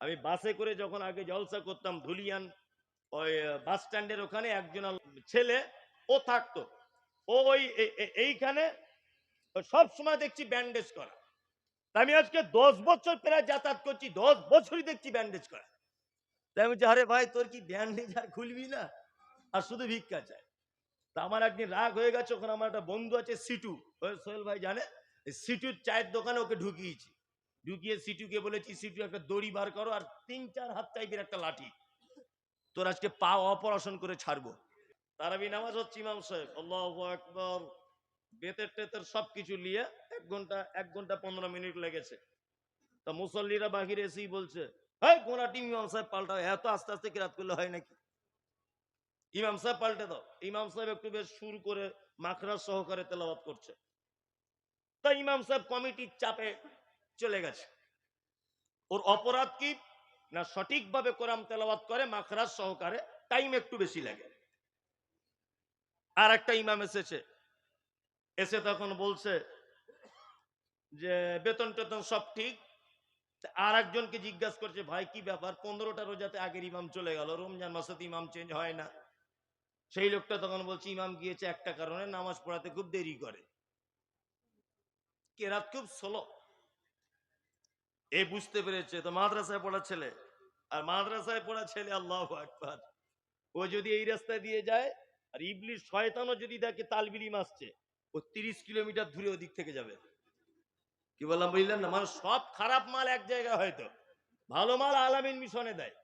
আমি বাসে করে যখন আগে জলসা করতাম ধুলিয়ান, ওই বাস স্ট্যান্ডের ওখানে একজন ছেলে, ও থাকতো। ও ওই এইখানে সব সময় দেখছি ব্যান্ডেজ করা। আমি আজকে দশ বছর প্রায় যাতায়াত করছি, দশ বছরই দেখছি ব্যান্ডেজ করা। তাই আমি আরে ভাই, তোর কি ব্যান্ডেজ আর খুলবি না? আর শুধু ভিক্ষা চায় তা আমার একদিন রাগ হয়ে গেছে, ওখানে আমার একটা বন্ধু আছে, সিটু। সোহেল ভাই জানে? সিটুর চায়ের দোকানে ওকে ঢুকিয়েছি। ঢুকিয়ে সিটুকে বলেছি সিটু একটা দড়ি বার করো আর তিন চার হাত টাইপের একটা লাঠি। তোর আজকে পা অপারেশন করে ছাড়বো। তারাবি নামাজ হচ্ছে ইমাম সাহেব। আল্লাহ একবার বেতের টেতের সব কিছু নিয়ে এক ঘণ্টা এক ঘণ্টা পনেরো মিনিট লেগেছে। তা মুসল্লিরা বাহিরে এসেই বলছে হ্যাঁ গোনা টিম ইমাম সাহেব পাল্টাও, এত আস্তে আস্তে কিরাত করলে হয় নাকি? ইমাম সাহেব পাল্টে দাও। ইমাম সাহেব একটু বেশ সুর করে মাখরাজ সহকারে তেলাওয়াত করছে। তা ইমাম সাহেব কমিটির চাপে চলে গেছে। ওর অপরাধ কি? না সঠিকভাবে কোরআন তেলাওয়াত করে, মাখরাজ সহকারে টাইম একটু বেশি লাগে। আর একটা ইমাম এসেছে। এসে তখন বলছে যে, বেতন টেতন সব ঠিক। আর একজনকে জিজ্ঞাসা করছে, ভাই, কি ব্যাপার? পনেরোটা রোজাতে আগের ইমাম চলে গেল, রমজান মাসে তো ইমাম চেঞ্জ হয় না। সেই লোকটা তখন বলছে, ইমাম গিয়েছে একটা কারণে, নামাজ পড়াতে খুব দেরি করে। কেরাত খুব স্লো এ বুঝতে পেরেছে তো মাদ্রাসায় পড়া ছেলে। আর মাদ্রাসায় পড়া ছেলে আল্লাহ আকবার। ও যদি এই রাস্তায় দিয়ে যায়, আর ইবলিশ শয়তানও যদি দেখে তালবিলিম আসছে ও তিরিশ কিলোমিটার দূরে ওদিক থেকে যাবে। কি বললাম, বুঝলেন না? মানে সব খারাপ মাল এক জায়গায় হয়তো। ভালো মাল আলামিন মিশনে দেয়।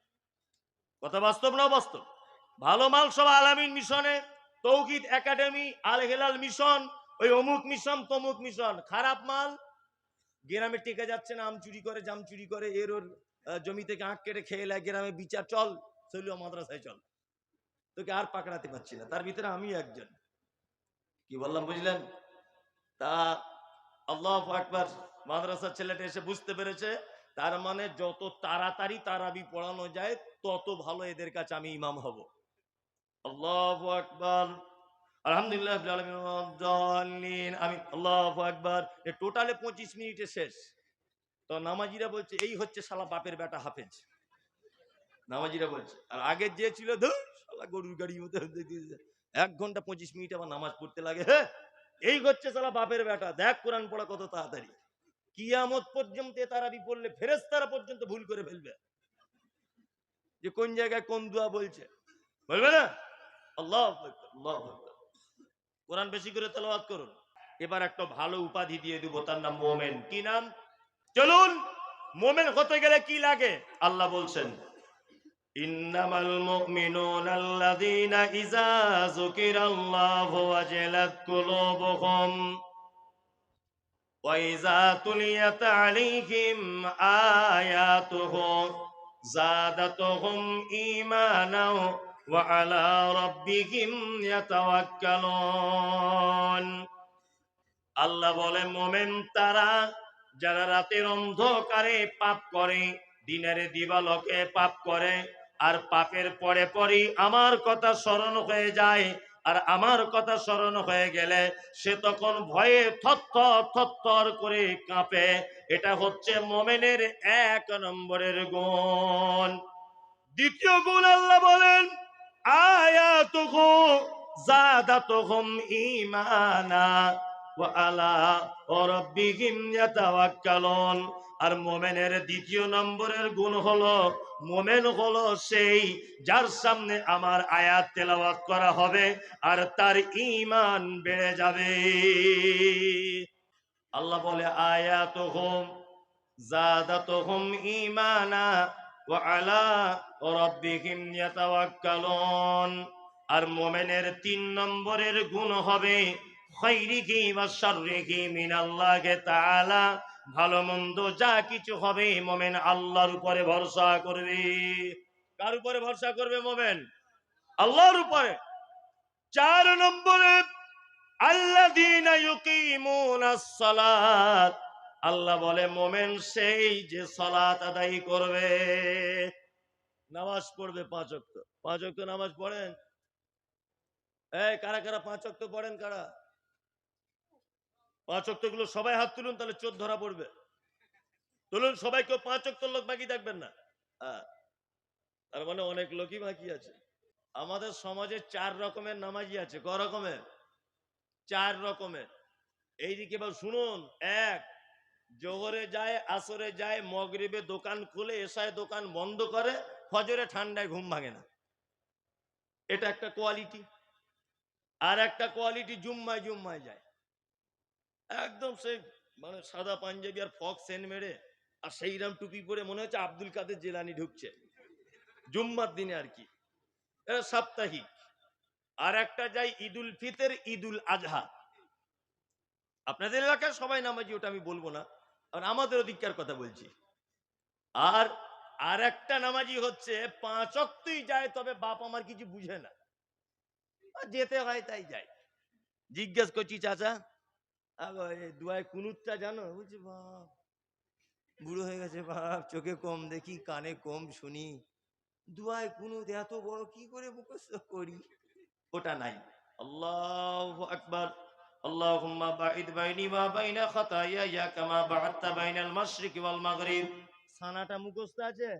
কথা বাস্তব না বাস্তব? ভালো মাল সব আলামিন মিশনে। তৌকিদ একাডেমি, আল হেলাল মিশন, ওই অমুক মিশন, তমুক মিশন। খারাপ মাল গ্রামে টেকে যাচ্ছে না, আম চুরি করে, জাম চুরি করে, এর ওর জমি থেকে আঁক কেটে খেয়ে লাগে গ্রামে বিচার, চল। চলিও মাদ্রাসায় চল। তোকে আর পাকড়াতে পারছি না, তার ভিতরে আমি একজন। কি বললাম, বুঝলেন? তা আল্লাহ আকবার, মাদ্রাসার ছেলেটা এসে বুঝতে পেরেছে, তার মানে যত তাড়াতাড়ি তারাবি পড়ানো যায়, তত ভালো এদের কাছে আমি ইমাম হব। আল্লাহ আকবার। আলহামদুলিল্লাহ আমি আল্লাহ আকবার। এ টোটালে পঁচিশ মিনিটে শেষ। তো নামাজিরা বলছে, এই হচ্ছে শালা বাপের বেটা হাফেজ। নামাজিরা বলছে, আর আগের যে ছিল ধুর, শালা গরুর গাড়ির মতো এক ঘণ্টা পঁচিশ মিনিট আবার নামাজ পড়তে লাগে হ্যাঁ? এই হচ্ছে শালা বাপের বেটা। দেখ কোরআন পড়া কত তাড়াতাড়ি। কিয়ামত পর্যন্ত তারাবি পড়লে ফেরেস্তারা পর্যন্ত ভুল করে ফেলবে। যে কোন জায়গায় কোন দোয়া বলছে, বলবে না? আল্লাহ আল্লাহু। কোরআন বেশি করে তেলাওয়াত করুন এবার একটা ভালো উপাধি দিয়ে দিব তার নাম মোমেন কি নাম চলুন মোমেন হতে গেলে কি লাগে আল্লাহ বলছেন ইন্নামাল মুমিনুনা আল্লাযীনা ইযা যুকিরাল্লাহু ওয়াজিলাত কুলুবুহুম وإذا تليت عليهم آياته زادتهم إيمانا وعلى ربهم يتوكلون আল্লাহ বলে মোমেন তারা যারা রাতের অন্ধকারে পাপ করে দিনের দিবালকে পাপ করে আর পাপের পরে পরই আমার কথা স্মরণ হয়ে যায় আর আমার কথা স্মরণ হয়ে গেলে সে তখন ভয়ে থরথর থরথর করে কাঁপে এটা হচ্ছে মোমেনের এক নম্বরের গুণ দ্বিতীয় গুণ আল্লাহ বলেন আয়াতুহু জাদাতুহুম ঈমানা ওয়া আলা রাব্বিহিম ইয়াতাওয়াক্কালুন আর মোমেনের দ্বিতীয় নম্বরের গুণ হলো, মোমেন হলো সেই যার সামনে আমার আয়াত তেলাওয়াত করা হবে আর তার ঈমান বেড়ে যাবে। আল্লাহ বলে, আয়াতুহুম, জাদাতুহুম ঈমানা ওয়া আলা আর মোমেনের তিন নম্বরের গুণ হবে ভালো মন্দ যা কিছু হবে, মোমেন আল্লাহর উপরে ভরসা করবে। কার উপরে ভরসা করবে মোমেন? আল্লাহর উপরে। চার নম্বরে, আল্লাযীনা ইউকিমুনাস সালাত। আল্লাহ বলে, মোমেন সেই যে সালাত আদায় করবে। নামাজ পড়বে পাঁচ ওয়াক্ত। পাঁচ ওয়াক্ত নামাজ পড়েন? এই, কারা কারা পাঁচ ওয়াক্ত পড়েন কারা? পাঁচ ওয়াক্তগুলো সবাই হাত তুলুন, তাহলে চোর ধরা পড়বে। তুলুন, সবাই কেউ পাঁচ ওয়াক্ত লোক বাকি থাকবেন না। হ্যাঁ। তার মানে অনেক লোকই বাকি আছে। আমাদের সমাজে চার রকমের নামাজি আছে। ক রকমের? চার রকমের। এইদিকে এবার শুনুন, এক, জোহরে যায়, আসরে যায়, মগরিবে দোকান খুলে এসায় দোকান বন্ধ করে ফজরে ঠান্ডায় ঘুম ভাঙে না। এটা একটা কোয়ালিটি আর একটা কোয়ালিটি জুম্মায় জুম্মায় যায়। একদম সেই মানে সাদা পাঞ্জাবি আর ফক সেন মেরে আর সেইরাম টুপি পরে মনে হচ্ছে আব্দুল কাদের জেলানি ঢুকছে। জুম্মার দিনে আর কি। সাপ্তাহিক। আর একটা যাই ঈদুল ফিতের, ঈদুল আজহা। আপনাদের এলাকায় সবাই নামাজি, ওটা আমি বলব না। আর আমাদের অধিকার কথা বলছি। আর আর একটা নামাজি হচ্ছে পাঁচ অক্তই যায় তবে বাপ আমার কিছু বুঝে না আর যেতে হয় তাই যায় জিজ্ঞেস করছি চাচা আগো এই দুয়ায় কুনুতটা জানো বলছি বাপ বুড়ো হয়ে গেছে বাপ চোখে কম দেখি কানে কম শুনি দুয়ায় কুনুত এত বড় কি করে মুখস্থ করি ওটা নাই আল্লাহ আকবার اللهم باعد بيني وبين خطاياي كما بعدت بين المشرق والمغرب সানাটা মুখস্থ আছে?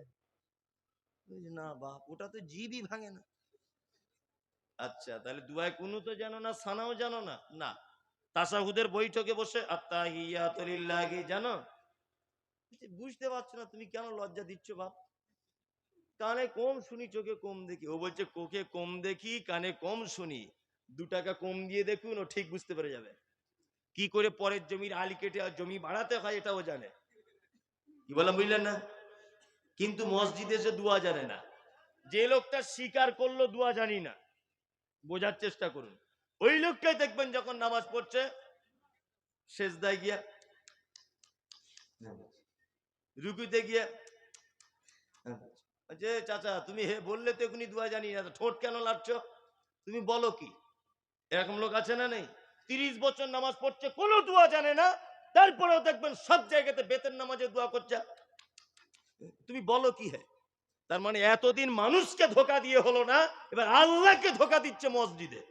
না বাপ, ওটা তো জিবই ভাঙে না। আচ্ছা তাহলে দুয়ায় কুনু তো জানো না সানাও জানো না? না। তাসাহুদের বৈঠকে বসে জানো? বুঝতে পারছ না, তুমি কেন লজ্জা দিচ্ছ বাপ? কানে কম শুনি, চোখে কম দেখি। ও বলছে কোকে কম দেখি, কানে কম শুনি। দু টাকা কম দিয়ে দেখুন, ও ঠিক বুঝতে পেরে যাবে। কি করে পরের জমির আলি কেটে জমি বাড়াতে হয় এটাও জানে। কি বললাম বুঝলেন না? কিন্তু মসজিদে এসে দুয়া জানে না। যে লোকটা স্বীকার করল, দুয়া জানি না। বোঝার চেষ্টা করুন। ওই লোকটাই দেখবেন যখন নামাজ পড়ছে শেষ দায় গিয়া, রুকুতে গিয়ে, যে চাচা, তুমি হে বললে তো এখনই দুয়া জানি না ঠোঁট কেন লাড়ছ? তুমি বলো কি? এরকম লোক আছে না নেই? তিরিশ বছর নামাজ পড়ছে, কোনো দোয়া জানে না তারপরেও দেখবেন সব জায়গাতে বেতের নামাজে দোয়া করছে। তুমি বলো কি হে? তার মানে এতদিন মানুষকে ধোকা দিয়ে হলো না, এবার আল্লাহকে ধোকা দিচ্ছে মসজিদে।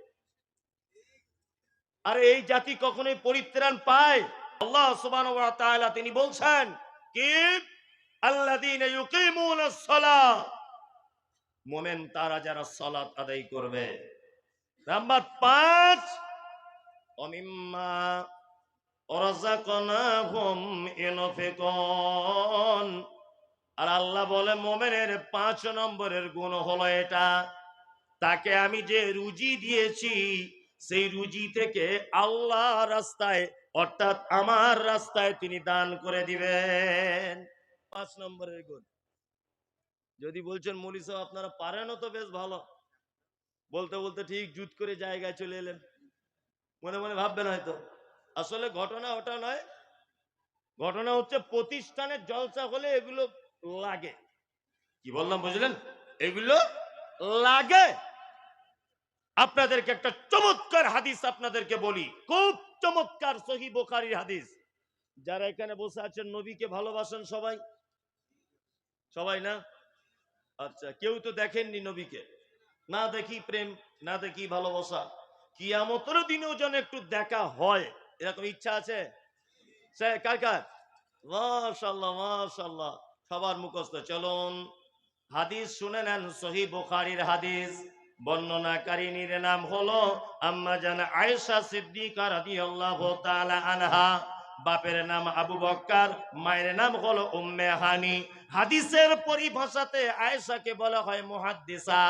আর এই জাতি কখনোই পরিত্রাণ পায়। আল্লাহ সুবহানাহু ওয়া তাআলা তিনি বলছেন কি? আল্লাযীনা ইউকিমুনাস সালাহ মোমেন তারা যারা সালাত আদায় করবে। নাম্বার পাঁচ অমিম্মা আর আল্লাহ বলে, মোমেনের পাঁচ নম্বরের গুণ হলো এটা, তাকে আমি যে রুজি দিয়েছি, সেই রুজি থেকে আল্লাহ রাস্তায়, অর্থাৎ আমার রাস্তায় তিনি দান করে দিবেন। পাঁচ নম্বরের গুণ। যদি বলছেন মৌলী সাহেব, আপনারা পারেনও তো বেশ ভালো। বলতে বলতে ঠিক জুত করে জায়গায় চলে এলেন। মনে মনে ভাববেন হয়তো। আসলে ঘটনা ওটা নয়। ঘটনা হচ্ছে প্রতিষ্ঠানের জলসা হলে এগুলো লাগে। কি বললাম, বুঝলেন? এগুলো লাগে। আপনাদেরকে একটা চমৎকার হাদিস আপনাদেরকে বলি। খুব চমৎকার সহি বোখারির হাদিস। যারা এখানে বসে আছেন, নবীকে ভালোবাসেন সবাই। সবাই না? আচ্ছা কেউ তো দেখেননি নবীকে। না দেখি প্রেম, না দেখি ভালোবাসা। কিয়ামতের দিনেও যেন একটু দেখা হয়। এরকম ইচ্ছা আছে? কার কার? মাশাল্লাহ মাশাল্লাহ সবার মুখস্থ। চলুন, হাদিস শুনে নেন, সহি বুখারীর হাদিস। বর্ণনাকারিনীর নাম হলো আম্মা জান আয়েশা সিদ্দিকা রাদিয়াল্লাহু তাআলা আনহা। বাপের নাম আবু বক্কার, মায়ের নাম হলো উম্মে হানি। হাদিসের পরিভাষাতে আয়েশাকে বলা হয় মুহাদ্দিসা।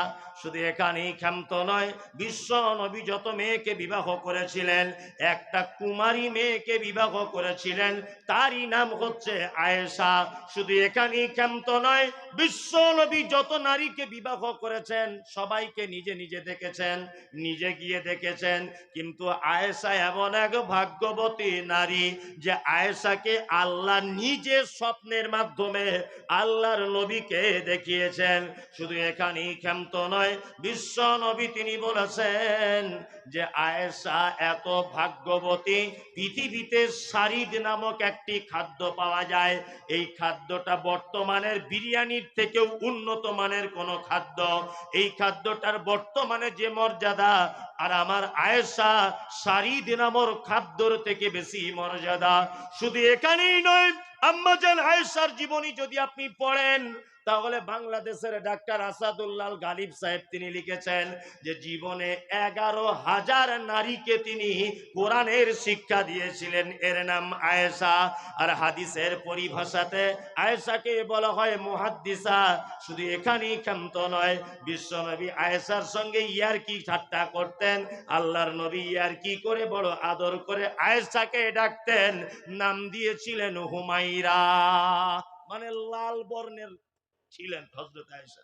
শুধু এখানেই ক্ষান্ত নয়, বিশ্ব নবী যত মেয়েকে বিবাহ করেছিলেন, একটা কুমারী মেয়েকে বিবাহ করেছিলেন, তারই নাম হচ্ছে আয়েশা। শুধু এখানেই ক্ষান্ত নয়, বিশ্ব নবী যত নারীকে বিবাহ করেছেন, সবাইকে নিজে নিজে দেখেছেন, নিজে গিয়ে দেখেছেন। কিন্তু আয়েশা এমন এক ভাগ্যবতী নারী যে আয়েশাকে আল্লাহ নিজে স্বপ্নের মাধ্যমে আল্লাহর নবীকে দেখিয়েছেন। শুধু এখানেই ক্ষান্ত নয়, বিশ্ব নবী তিনি বলেছেন যে, আয়েশা এত ভাগ্যবতী, পৃথিবীতে সারিদ নামক একটি খাদ্য পাওয়া যায়। এই খাদ্যটা বর্তমানের বিরিয়ানির থেকেও উন্নত মানের কোনো খাদ্য। এই খাদ্যটার বর্তমানে যে মর্যাদা, আর আমার আয়েশা সারিদ নামর খাদ্যর থেকে বেশি মর্যাদা। শুধু এখানেই নয় আম্মাজান আয়েশার জীবনী যদি আপনি পড়েন তাহলে বাংলাদেশের ডাক্তার আসাদুল্লাহ গালিব সাহেব তিনি লিখেছেন যে জীবনে এগারো হাজার নারীকে তিনি কোরআনের শিক্ষা দিয়েছিলেন। এর নাম আয়েশা। আর হাদিসের পরিভাষাতে আয়েশাকে বলা হয় মুহাদ্দিসা। শুধু এখানেই ক্ষান্ত নয় বিশ্বনবী আয়েশার সঙ্গে ইয়ার কি ঠাট্টা করতেন? আল্লাহর নবী ইয়ার কি করে বড় আদর করে আয়েশাকে ডাকতেন? নাম দিয়েছিলেন হুমাইরা মানে লাল বর্ণের ছিলেন হজরত আয়েশা।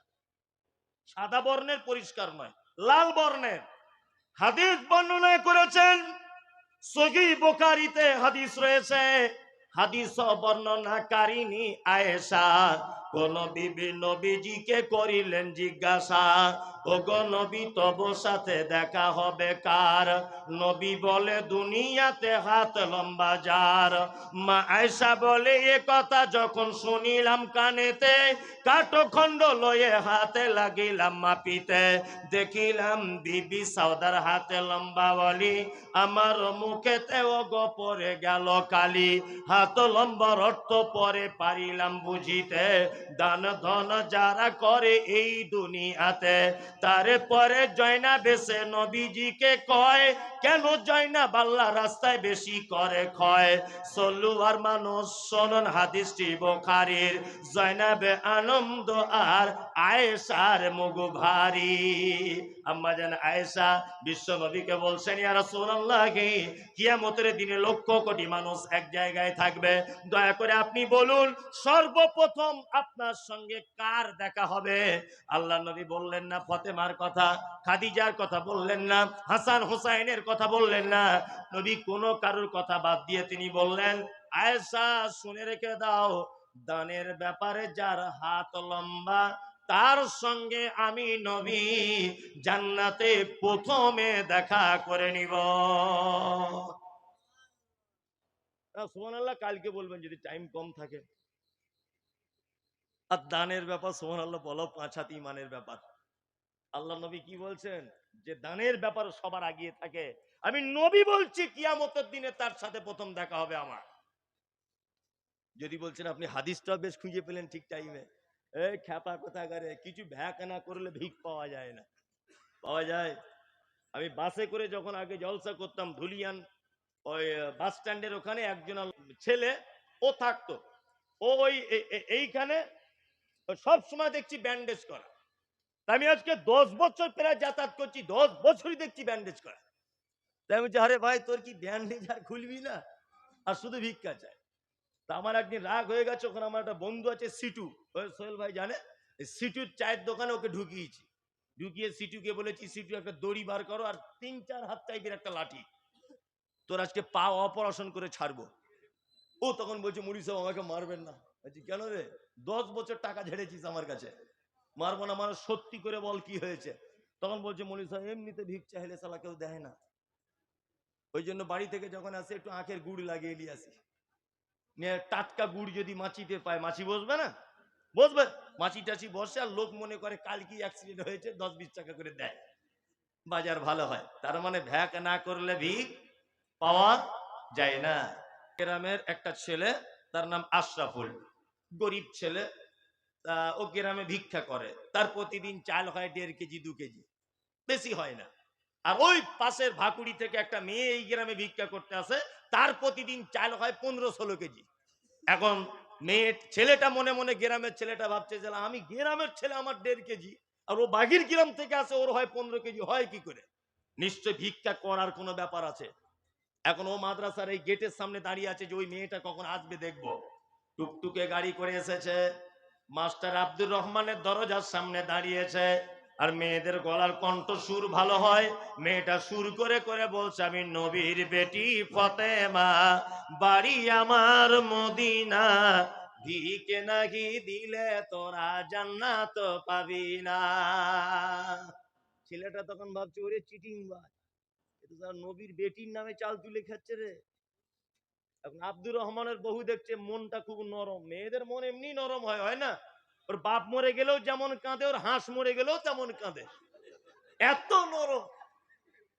সাদা বর্ণের পরিষ্কার নয়, লাল বর্ণের। হাদিস বর্ণনা করেছেন, সহি বোকারিতে হাদিস রয়েছে, হাদিস বর্ণনাকারিনী আয়েশা। কোন বিবি নবীজিকে করিলেন জিজ্ঞাসা, ও নবী, তব সাথে দেখা হবে কার? নবী বলে, দুনিয়াতে হাত লম্বা যার। মা আয়েশা বলে, এ কথা যখন শুনিলাম কানেতে, কাটো খণ্ড লয়ে হাতে লাগিলাম মাপিতে। দেখিলাম বিবি সাউদার হাতে লম্বা বলি আমার মুখেতে ও গো পরে গেল কালি। হাত লম্বার অর্থ পরে পারিলাম বুঝিতে। দান ধন যারা করে এই দুনিয়াতে তারে পরে জয়না বেসে নবীজিকে কয়, কেন জয়না বাল্লা রাস্তায় বেশি করে ক্ষয়? সল্লুয়ার মানুষ, শোনন হাদিসটি বোখারির, জয়নাবে আনন্দ আর আয়েশার মুগু ভারী। আম্মা জান আয়েশা বিশ্ব নবীকে বলছেন, ইয়া রাসূলুল্লাহ, কিয়ামতের দিনে লক্ষ কোটি মানুষ এক জায়গায় থাকবে। দয়া করে আপনি বলুন, সর্বপ্রথম আপনার সঙ্গে কার দেখা হবে? আল্লাহ নবী বললেন না, ফতেমার কথা, খাদিজার কথা বললেন না, হাসান হোসাইনের কথা বললেন না। নবী কোনো কারোর কথা বাদ দিয়ে তিনি বললেন, আয়েশা, শুনে রেখে দাও, দানের ব্যাপারে যার হাত লম্বা, তার সঙ্গে আমি নবী জান্নাতে প্রথমে দেখা করে নিব। সোমান কালকে বলবেন যদি টাইম কম থাকে। আর দানের ব্যাপার সোমান আল্লাহ বলো, পাঁচ হাত ইমানের ব্যাপার। আল্লাহ নবী কি বলছেন? যে দানের ব্যাপার সবার আগিয়ে থাকে। আমি নবী বলছি, কিয়ামতের দিনে তার সাথে প্রথম দেখা হবে আমার। যদি বলছেন, আপনি হাদিসটা বেশ খুঁজে পেলেন ঠিক টাইমে এই খ্যাপা কোথাকারে? কিছু ভ্যাক না করলে ভিক পাওয়া যায় না। পাওয়া যায়। আমি বাসে করে যখন আগে জলসা করতাম, ধুলিয়ান, ওই বাস স্ট্যান্ডের ওখানে একজন ছেলে, ও থাকতো। ও ওই, এ- এ- এইখানে সব সময় দেখছি ব্যান্ডেজ করা। আমি আজকে দশ বছর প্রায় যাতায়াত করছি, দশ বছরই দেখছি ব্যান্ডেজ করা। তাই আমি আরে ভাই, তোর কি ব্যান্ডেজ আর খুলবি না? আর শুধু ভিক্ষা চায় তা আমার একদিন রাগ হয়ে গেছে, ওখানে আমার একটা বন্ধু আছে, সিটু। সোহেল ভাই জানে? সিটুর চায়ের দোকানে ওকে ঢুকিয়েছি। ঢুকিয়ে সিটুকে বলেছি, সিটু, একটা দড়ি বার করো আর তিন, চার হাত টাইপের একটা লাঠি। তোর আজকে পা অপারেশন করে ছাড়বো। ও তখন বলছে, মুড়ি সাহেব, আমাকে মারবেন না। কেন রে? দশ বছর টাকা ঝেড়েছিস আমার কাছে। মারবো না মানে সত্যি করে বল কি হয়েছে? তখন বলছে মুড়ি সাহেব, এমনিতে ভিক চাইলে সালা কেউ দেয় না। ওই জন্য বাড়ি থেকে যখন আসে, একটু আখের গুড় লাগিয়ে নিয়ে আসি। নিয়ে টাটকা গুড় যদি মাছিতে পায়, মাছি বসবে না? বসবে। মাছি টাছি বসে আর লোক মনে করে কাল কি অ্যাক্সিডেন্ট হয়েছে, দশ বিশ টাকা করে দেয়। বাজার ভালো হয়। তার মানে ভ্যাক না করলে ভিক পাওয়া যায় না। গ্রামের একটা ছেলে, তার নাম আশরাফুল। গরিব ছেলে ও গ্রামে ভিক্ষা করে। তার প্রতিদিন চাল হয় দেড় কেজি, দু কেজি। বেশি হয় না। আর ওই পাশের ভাকুড়ি থেকে একটা মেয়ে এই গ্রামে ভিক্ষা করতে আসে, তার প্রতিদিন চাল হয় পনেরো ষোলো কেজি। এখন মেয়ে, ছেলেটা মনে মনে গ্রামের ছেলেটা ভাবছে যে আমি গ্রামের ছেলে আমার দেড় কেজি, আর ও বাগির গ্রাম থেকে আসে, ওর হয় পনেরো কেজি, হয় কি করে? নিশ্চয় ভিক্ষা করার কোনো ব্যাপার আছে। এখন ও মাদ্রাসার এই গেটের সামনে দাঁড়িয়ে আছে যে, ওই মেয়েটা কখন আসবে দেখব। টুকটুকে গাড়ি করে এসেছে। মাস্টার আব্দুর রহমানের দরজার সামনে দাঁড়িয়েছে আর মেয়েদের গলার কণ্ঠ সুর ভালো হয়। মেয়েটা সুর করে করে বলছে, আমি নবীর বেটি ফতেমা, বাড়ি আমার মদিনা। ভিকে নাকি দিলে তোরা জান্নাত পাবি না। ছেলেটা তখন ভাবছে, ওরে চিটিং ভাই নবীর বেটির নামে চাল তুলে খাচ্ছে রে। আব্দুর রহমানের বহু দেখছে, মনটা খুব নরম। মেয়েদের মন এমনি নরম হয় হয় না? ওর বাপ মরে গেলেও যেমন কাঁদে, ওর হাঁস মরে গেলেও তেমন কাঁদে। এত নরম।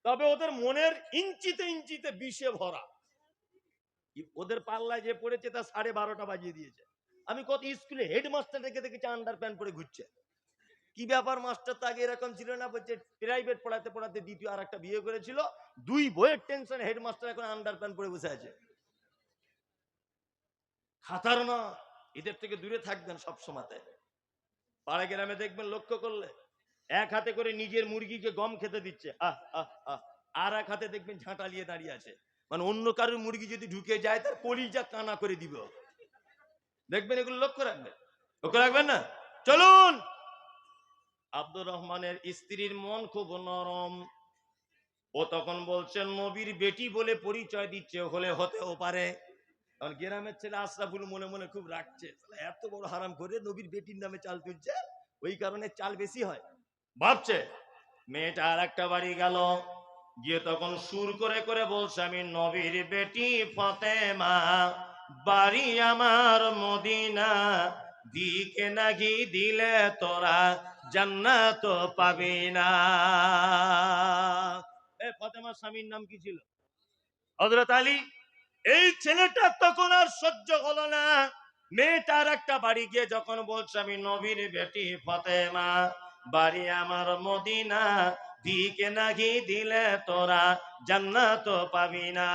তবে ওদের মনের ইঞ্চিতে ইঞ্চিতে বিষে ভরা। ওদের পাল্লায় যে পড়েছে, তা সাড়ে বারোটা বাজিয়ে দিয়েছে। আমি কত স্কুলে হেডমাস্টার দেখে দেখেছি, আন্ডার প্যান্ট পরে ঘুরছে। কি ব্যাপার, মাস্টার তো আগে এরকম ছিল না, বলছে, প্রাইভেট পড়াতে পড়াতে দ্বিতীয় আর একটা বিয়ে করেছিল। দুই বইয়ের টেনশন, হেডমাস্টার এখন আন্ডার প্যান্ট পরে বসে আছে। খাতার না এদের থেকে দূরে থাকবেন সব সময়তে। পাড়া গ্রামে দেখবেন লক্ষ্য করলে এক হাতে করে নিজের মুরগিকে গম খেতে দিচ্ছে। আহ আহ আহ। আর এক হাতে দেখবেন ঝাঁটা নিয়ে দাঁড়িয়ে আছে। মানে অন্য কারোর মুরগি যদি ঢুকে যায়, তার কলিজা কানা করে দিবে। দেখবেন এগুলো লক্ষ্য রাখবেন। লক্ষ্য রাখবেন না? চলুন! আব্দুর রহমানের স্ত্রীর মন খুব নরম। ও তখন বলছেন, নবীর বেটি বলে পরিচয় দিচ্ছে, হলে হতেও পারে। কারণ গ্রামের ছেলে আশরাফুল মনে মনে খুব রাখছে এত বড় হারাম করে নবীর বেটির নামে চাল তুলছে? ওই কারণে চাল বেশি হয়। ভাবছে, মেয়েটা আর একটা বাড়ি গেল, গিয়ে তখন সুর করে করে বলছে, আমি নবীর বেটি ফতেমা, বাড়ি আমার মদিনা, দিকে নাকি দিলে তোরা জান্নাত পাবি না। এ ফতেমার স্বামীর নাম কি ছিল? হজরত আলী এই ছেলেটা তখন আর সহ্য হলো না। মেয়েটার একটা বাড়ি গিয়ে যখন বলছে, আমি নবীর বেটি ফতেমা, বাড়ি আমার মদিনা, দিকে নাকি দিলে তোরা জান্নাত পাবি না।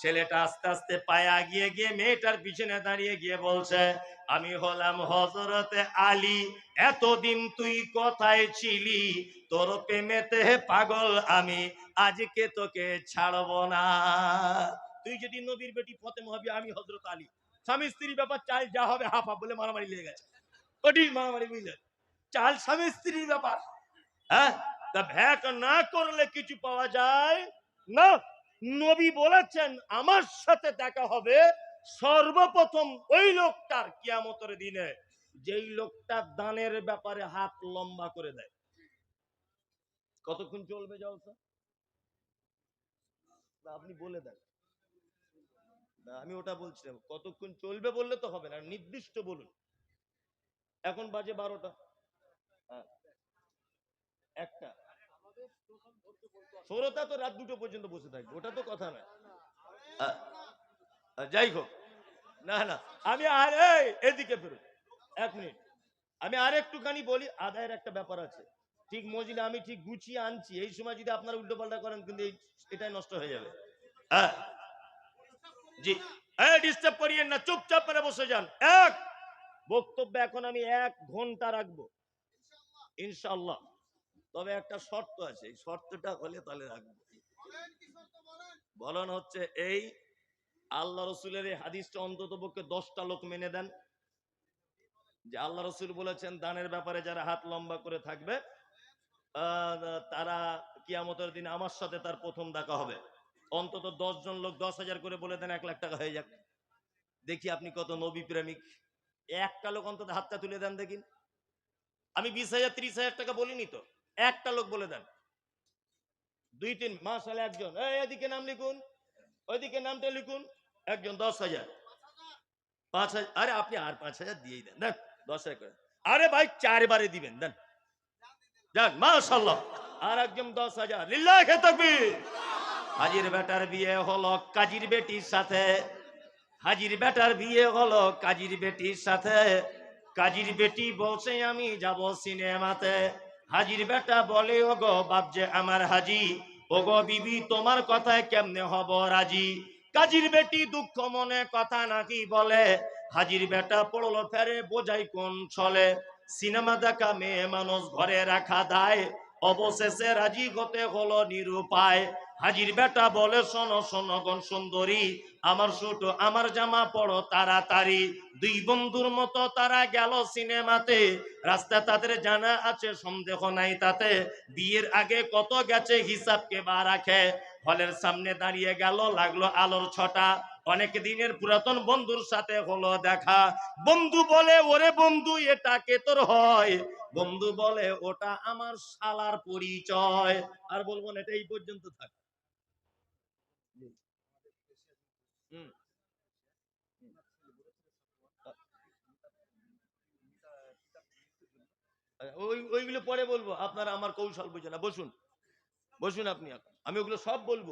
ছেলেটা আস্তে আস্তে পায়া গিয়ে গিয়ে মেয়েটার পিছনে দাঁড়িয়ে গিয়ে বলছে, আমি হলাম হজরতে আলী, এতদিন তুই কোথায় ছিলি? তোর প্রেমেতে পাগল আমি, আজকে তোকে ছাড়বো না। তুই যদি নবীর বেটি ফতেমা হবি, আমি হজরত আলী। স্বামী স্ত্রী ব্যাপার, চাল যা হবে, হাফ বলে মারামারি লেগে গেছে। কঠিন মারামারি বুঝলে চাল স্বামী স্ত্রীর ব্যাপার। হ্যাঁ? তা ভ্যাক না করলে কিছু পাওয়া যায়? না। নবী বলেছেন, আমার সাথে দেখা হবে সর্বপ্রথম ওই লোকটার কিয়ামতের দিনে। যেই লোকটা দানের ব্যাপারে হাত লম্বা করে দেয়। কতক্ষণ চলবে জলসা? আপনি বলে দেন। না আমি ওটা বলছিলাম কতক্ষণ চলবে বললে তো হবে না নির্দিষ্ট বলুন। এখন বাজে বারোটা। হ্যাঁ। একটা। শ্রোতা তো রাত দুটো পর্যন্ত বসে থাকবে ওটা তো কথা আহ, যাই হোক। না না আমি আর এদিকে ফেরত এক মিনিট। আমি আর একটুখানি বলি আদায়ের একটা ব্যাপার আছে। ঠিক মজিলে আমি ঠিক গুছিয়ে আনছি এই সময় যদি আপনারা উল্টো পাল্টা করেন কিন্তু এটাই নষ্ট হয়ে যাবে। হ্যাঁ। জি। ডিস্টার্ব করিয়েন না, চুপচাপ করে বসে যান। এক, বক্তব্য এখন আমি এক ঘণ্টা রাখব। ইনশাল্লাহ তবে একটা শর্ত আছে, এই শর্তটা হলে তাহলে রাখব। বলন হচ্ছে এই, আল্লাহ রসুলের এই হাদিসটা অন্তত পক্ষে দশটা লোক মেনে দেন। যে আল্লাহ রসুল বলেছেন, দানের ব্যাপারে যারা হাত লম্বা করে থাকবে তারা কিয়ামতের দিন আমার সাথে তার প্রথম দেখা হবে। অন্তত দশ জন লোক দশ হাজার করে বলে দেন, এক লাখ টাকা হয়ে যাক। দেখি আপনি কত নবী প্রেমিক। একটা লোক অন্তত হাতটা তুলে দেন দেখিন আমি বিশ হাজার, ত্রিশ হাজার টাকা বলিনি তো। একটা লোক বলে দেন। দুই, তিন মাস হলে একজন এদিকে নাম লিখুন। ওইদিকে নামটা লিখুন। একজন, দশ হাজার। পাঁচ হাজার, আরে আপনি আর পাঁচ হাজার দিয়েই দেন। দেন দশ হাজার আরে ভাই, চারবারে দিবেন, দেন। যাক মাশাল্লাহ আর একজন দশ হাজার। লিল্লাহে তাকবীর। হাজির বেটার বিয়ে হলো কাজীর বেটির সাথে। হাজির বেটার বিয়ে হলো কাজীর বেটির সাথে। কাজীর বেটি বলছে, আমি যাব সিনেমাতে। হাজির বেটা বলে ও গো বাপজে আমার হাজি ও গো বিবি, তোমার কথায় কেমনে হব রাজি? কাজীর বেটি দুঃখ মনে কথা নাকি বলে। হাজির বেটা পড়ল ফেরে বোঝাই কোন ছলে। সিনেমা দেখা মেয়ে মানুষ ঘরে রাখা দায়। অবশেষে রাজি হতে হলো নিরুপায়। হাজির বেটা বলে, শোনো শোনো গণ সুন্দরী, আমার ছোট, আমার জামা পড়ো তাড়াতাড়ি। দুই বন্ধুর মতো তারা গেল সিনেমাতে। রাস্তা তাদের জানা আছে, সন্দেহ নাই তাতে। বিয়ের আগে কত গেছে, হিসাব কে বা রাখে। হলের সামনে দাঁড়িয়ে গেল, লাগল আলোর ছটা। অনেক দিনের পুরাতন বন্ধুর সাথে হলো দেখা। বন্ধু বলে, ওরে বন্ধু, এটা কে তোর হয়? বন্ধু বলে, ওটা আমার শালার পরিচয়। আর বলব না, এটা এই পর্যন্ত থাক। ওই, ওইগুলো পরে বলব। আপনারা আমার কৌশল বুঝে না। বসুন। বসুন আপনি আমি ওগুলো সব বলব।